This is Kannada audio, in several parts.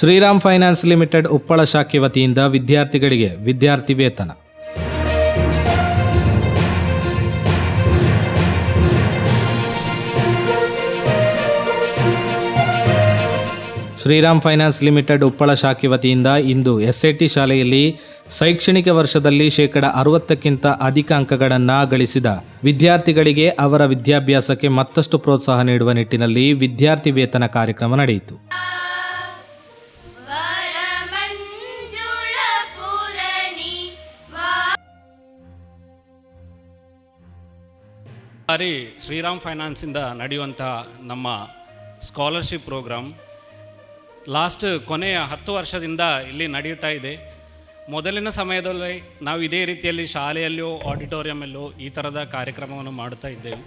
ಶ್ರೀರಾಮ್ ಫೈನಾನ್ಸ್ ಲಿಮಿಟೆಡ್ ಉಪ್ಪಳ ಶಾಖೆ ವತಿಯಿಂದ ವಿದ್ಯಾರ್ಥಿಗಳಿಗೆ ವಿದ್ಯಾರ್ಥಿ ವೇತನ. ಶ್ರೀರಾಮ್ ಫೈನಾನ್ಸ್ ಲಿಮಿಟೆಡ್ ಉಪ್ಪಳ ಶಾಖೆ ವತಿಯಿಂದ ಇಂದು ಎಸ್ಐಟಿ ಶಾಲೆಯಲ್ಲಿ ಶೈಕ್ಷಣಿಕ ವರ್ಷದಲ್ಲಿ ಶೇಕಡ ಅರವತ್ತಕ್ಕಿಂತ ಅಧಿಕ ಅಂಕಗಳನ್ನು ಗಳಿಸಿದ ವಿದ್ಯಾರ್ಥಿಗಳಿಗೆ ಅವರ ವಿದ್ಯಾಭ್ಯಾಸಕ್ಕೆ ಮತ್ತಷ್ಟು ಪ್ರೋತ್ಸಾಹ ನೀಡುವ ನಿಟ್ಟಿನಲ್ಲಿ ವಿದ್ಯಾರ್ಥಿ ವೇತನ ಕಾರ್ಯಕ್ರಮ ನಡೆಯಿತು. ಬಾರಿ ಶ್ರೀರಾಮ್ ಫೈನಾನ್ಸಿಂದ ನಡೆಯುವಂಥ ನಮ್ಮ ಸ್ಕಾಲರ್ಶಿಪ್ ಪ್ರೋಗ್ರಾಮ್ ಲಾಸ್ಟ್ ಕೊನೆಯ ಹತ್ತು ವರ್ಷದಿಂದ ಇಲ್ಲಿ ನಡೆಯುತ್ತಾ ಇದೆ. ಮೊದಲಿನ ಸಮಯದಲ್ಲಿ ನಾವು ಇದೇ ರೀತಿಯಲ್ಲಿ ಶಾಲೆಯಲ್ಲೋ ಆಡಿಟೋರಿಯಮಲ್ಲೋ ಈ ಥರದ ಕಾರ್ಯಕ್ರಮವನ್ನು ಮಾಡುತ್ತಾ ಇದ್ದೇವೆ.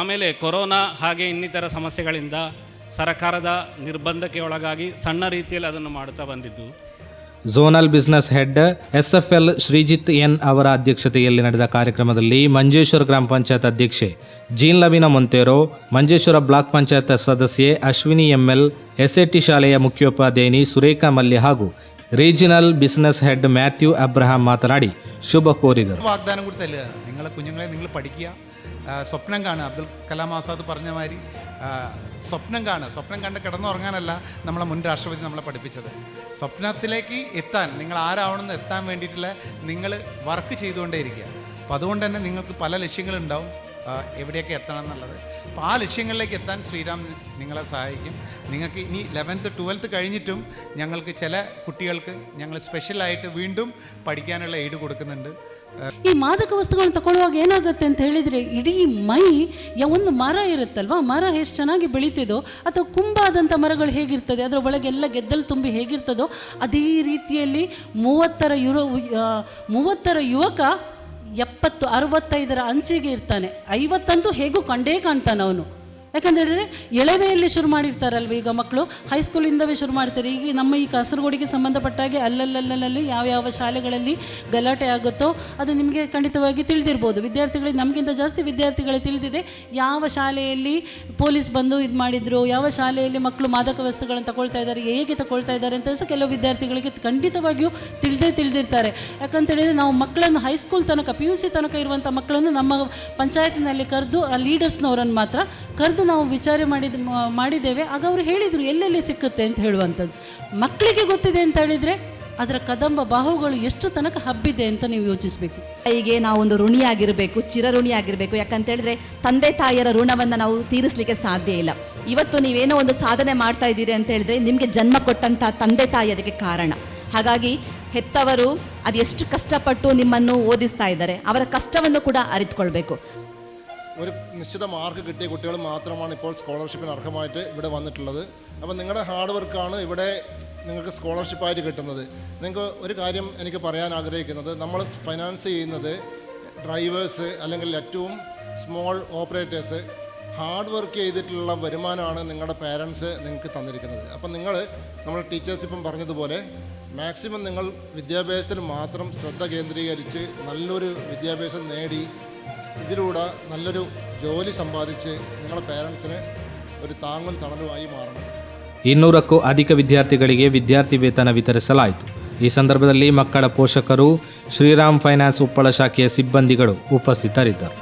ಆಮೇಲೆ ಕೊರೋನಾ ಹಾಗೆ ಇನ್ನಿತರ ಸಮಸ್ಯೆಗಳಿಂದ ಸರಕಾರದ ನಿರ್ಬಂಧಕ್ಕೆ ಒಳಗಾಗಿ ಸಣ್ಣ ರೀತಿಯಲ್ಲಿ ಅದನ್ನು ಮಾಡುತ್ತಾ ಬಂದಿದ್ದು. Zonal business head S F L Sreejith N ಅವರ ಅಧ್ಯಕ್ಷತೆಯಲ್ಲಿ ನಡೆದ ಕಾರ್ಯಕ್ರಮದಲ್ಲಿ ಮಂಜೇಶ್ವರ ಗ್ರಾಮ ಪಂಚಾಯತ್ ಅಧ್ಯಕ್ಷೆ Jean Lavina Montero, Manjeshwar block panchayat ಸದಸ್ಯೆ ಅಶ್ವಿನಿ ಎಂಎಲ್, ಎಸ್ಎಟಿ ಶಾಲೆಯ ಮುಖ್ಯೋಪಾಧ್ಯಾಯಿನಿ ಸುರೇಖಾ ಮಲ್ಯ ಹಾಗೂ regional business head Matthew Abraham ಮಾತನಾಡಿ ಶುಭ ಕೋರಿದರು. സ്വപ്നം കാണുക. അബ്ദുൽ കലാം ആസാദ് പറഞ്ഞ മാതിരി സ്വപ്നം കാണുക. സ്വപ്നം കണ്ട് കിടന്നുറങ്ങാനല്ല നമ്മളെ മുൻ രാഷ്ട്രപതി നമ്മളെ പഠിപ്പിച്ചത്. സ്വപ്നത്തിലേക്ക് എത്താൻ നിങ്ങൾ ആരാവണമെന്ന് എത്താൻ വേണ്ടിയിട്ടുള്ള നിങ്ങൾ വർക്ക് ചെയ്തുകൊണ്ടേയിരിക്കുക. അപ്പോൾ അതുകൊണ്ട് തന്നെ നിങ്ങൾക്ക് പല ലക്ഷ്യങ്ങളുണ്ടാവും എവിടെയൊക്കെ എത്തണം എന്നുള്ളത്. അപ്പോൾ ആ ലക്ഷ്യങ്ങളിലേക്ക് എത്താൻ ശ്രീരാം നിങ്ങളെ സഹായിക്കും. നിങ്ങൾക്ക് ഇനി ലെവൻത്ത് ട്വൽത്ത് കഴിഞ്ഞിട്ടും ഞങ്ങൾക്ക് ചില കുട്ടികൾക്ക് ഞങ്ങൾ സ്പെഷ്യലായിട്ട് വീണ്ടും പഠിക്കാനുള്ള എയ്ഡ് കൊടുക്കുന്നുണ്ട്. ಈ ಮಾದಕ ವಸ್ತುಗಳನ್ನು ತಗೊಳ್ಳುವಾಗ ಏನಾಗುತ್ತೆ ಅಂತ ಹೇಳಿದರೆ, ಇಡೀ ಮೈ ಒಂದು ಮರ ಇರುತ್ತಲ್ವಾ? ಮರ ಎಷ್ಟು ಚೆನ್ನಾಗಿ ಬೆಳೀತಿದೋ, ಅಥವಾ ಕುಂಬಾದಂಥ ಮರಗಳು ಹೇಗಿರ್ತದೆ, ಅದರ ಒಳಗೆಲ್ಲ ಗೆದ್ದಲು ತುಂಬಿ ಹೇಗಿರ್ತದೋ, ಅದೇ ರೀತಿಯಲ್ಲಿ ಮೂವತ್ತರ ಯುರೋ ಮೂವತ್ತರ ಯುವಕ ಎಪ್ಪತ್ತು, ಅರವತ್ತೈದರ ಅಂಚಿಗೆ ಇರ್ತಾನೆ. ಐವತ್ತಂತೂ ಹೇಗೂ ಕಂಡೇ ಕಾಣ್ತಾನೆ ಅವನು ಯಾಕಂದರೆ ಎಳವೆಯಲ್ಲಿ ಶುರು ಮಾಡಿರ್ತಾರಲ್ವ ಈಗ ಮಕ್ಕಳು? ಹೈಸ್ಕೂಲಿಂದವೇ ಶುರು ಮಾಡ್ತಾರೆ. ಈಗ ನಮ್ಮ ಈ ಕಾಸರಗೋಡಿಗೆ ಸಂಬಂಧಪಟ್ಟಾಗೆ ಅಲ್ಲಲ್ಲಲ್ಲಲ್ಲಿ ಯಾವ್ಯಾವ ಶಾಲೆಗಳಲ್ಲಿ ಗಲಾಟೆ ಆಗುತ್ತೋ ಅದು ನಿಮಗೆ ಖಂಡಿತವಾಗಿ ತಿಳಿದಿರ್ಬೋದು. ವಿದ್ಯಾರ್ಥಿಗಳಿಗೆ ನಮಗಿಂತ ಜಾಸ್ತಿ ವಿದ್ಯಾರ್ಥಿಗಳಿಗೆ ತಿಳಿದಿದೆ ಯಾವ ಶಾಲೆಯಲ್ಲಿ ಪೊಲೀಸ್ ಬಂದು ಇದು ಮಾಡಿದ್ರು, ಯಾವ ಶಾಲೆಯಲ್ಲಿ ಮಕ್ಕಳು ಮಾದಕ ವಸ್ತುಗಳನ್ನು ತಗೊಳ್ತಾ ಇದ್ದಾರೆ, ಹೇಗೆ ತಗೊಳ್ತಾ ಇದ್ದಾರೆ ಅಂತ ಸಹ ಕೆಲವು ವಿದ್ಯಾರ್ಥಿಗಳಿಗೆ ಖಂಡಿತವಾಗಿಯೂ ತಿಳಿದೇ ತಿಳಿದಿರ್ತಾರೆ. ಯಾಕಂತ ಹೇಳಿದರೆ ನಾವು ಮಕ್ಕಳನ್ನು ಹೈಸ್ಕೂಲ್ ತನಕ ಪಿ ಯು ಸಿ ತನಕ ಇರುವಂಥ ಮಕ್ಕಳನ್ನು ನಮ್ಮ ಪಂಚಾಯತ್ನಲ್ಲಿ ಕರೆದು ಆ ಲೀಡರ್ಸ್ನವರನ್ನು ಮಾತ್ರ ಕರೆದು ನಾವು ವಿಚಾರ ಮಾಡಿದ ಮಾಡಿದ್ದೇವೆ. ಆಗ ಅವರು ಹೇಳಿದರು, ಎಲ್ಲೆಲ್ಲಿ ಸಿಕ್ಕುತ್ತೆ ಅಂತ ಹೇಳುವಂಥದ್ದು. ಮಕ್ಕಳಿಗೆ ಗೊತ್ತಿದೆ ಅಂತ ಹೇಳಿದರೆ, ಅದರ ಕದಂಬ ಬಾಹುಗಳು ಎಷ್ಟು ತನಕ ಹಬ್ಬಿದೆ ಅಂತ ನೀವು ಯೋಚಿಸಬೇಕು. ಹೀಗೆ ಒಂದು ಋಣಿಯಾಗಿರಬೇಕು ಚಿರಋಣಿಯಾಗಿರಬೇಕು ಯಾಕಂತೇಳಿದ್ರೆ ತಂದೆ ತಾಯಿಯರ ಋಣವನ್ನು ನಾವು ತೀರಿಸಲಿಕ್ಕೆ ಸಾಧ್ಯ ಇಲ್ಲ. ಇವತ್ತು ನೀವೇನೋ ಒಂದು ಸಾಧನೆ ಮಾಡ್ತಾ ಇದ್ದೀರಿ ಅಂತ ಹೇಳಿದ್ರೆ, ನಿಮಗೆ ಜನ್ಮ ಕೊಟ್ಟಂಥ ತಂದೆ ತಾಯಿ ಅದಕ್ಕೆ ಕಾರಣ. ಹಾಗಾಗಿ, ಹೆತ್ತವರು ಅದು ಎಷ್ಟು ಕಷ್ಟಪಟ್ಟು ನಿಮ್ಮನ್ನು ಓದಿಸ್ತಾ ಇದ್ದಾರೆ, ಅವರ ಕಷ್ಟವನ್ನು ಕೂಡ ಅರಿತುಕೊಳ್ಬೇಕು. ഒരു നിശ്ചിത മാർക്ക് കിട്ടിയ കുട്ടികൾ മാത്രമാണ് ഇപ്പോൾ സ്കോളർഷിപ്പിന് അർഹമായിട്ട് ഇവിടെ വന്നിട്ടുള്ളത്. അപ്പോൾ നിങ്ങളുടെ ഹാർഡ് വർക്കാണ് ഇവിടെ നിങ്ങൾക്ക് സ്കോളർഷിപ്പായിട്ട് കിട്ടുന്നത്. നിങ്ങൾക്ക് ഒരു കാര്യം എനിക്ക് പറയാൻ ആഗ്രഹിക്കുന്നത്. നമ്മൾ ഫൈനാൻസ് ചെയ്യുന്നത് ഡ്രൈവേഴ്സ് അല്ലെങ്കിൽ ഏറ്റവും സ്മോൾ ഓപ്പറേറ്റേഴ്സ് ഹാർഡ് വർക്ക് ചെയ്തിട്ടുള്ള വരുമാനമാണ് നിങ്ങളുടെ പേരൻസ് നിങ്ങൾക്ക് തന്നിരിക്കുന്നത്. അപ്പം നിങ്ങൾ നമ്മൾ ടീച്ചേഴ്സ് ഇപ്പം പറഞ്ഞതുപോലെ മാക്സിമം നിങ്ങൾ വിദ്യാഭ്യാസത്തിൽ മാത്രം ശ്രദ്ധ കേന്ദ്രീകരിച്ച് നല്ലൊരു വിദ്യാഭ്യാസം നേടി ഇതിലൂടെ നല്ലൊരു ജോലി സമ്പാദിച്ച് നിങ്ങളുടെ പേരൻസിന് ഒരു താങ്ങും തണലുമായി മാറണം ಇನ್ನೂರಕ್ಕೂ ಅಧಿಕ ವಿದ್ಯಾರ್ಥಿಗಳಿಗೆ ವಿದ್ಯಾರ್ಥಿ ವೇತನ ವಿತರಿಸಲಾಯಿತು ಈ ಸಂದರ್ಭದಲ್ಲಿ ಮಕ್ಕಳ ಪೋಷಕರು ಶ್ರೀರಾಮ್ ಫೈನಾನ್ಸ್ ಉಪ್ಪಳ ಶಾಖೆಯ ಸಿಬ್ಬಂದಿಗಳು ಉಪಸ್ಥಿತರಿದ್ದರು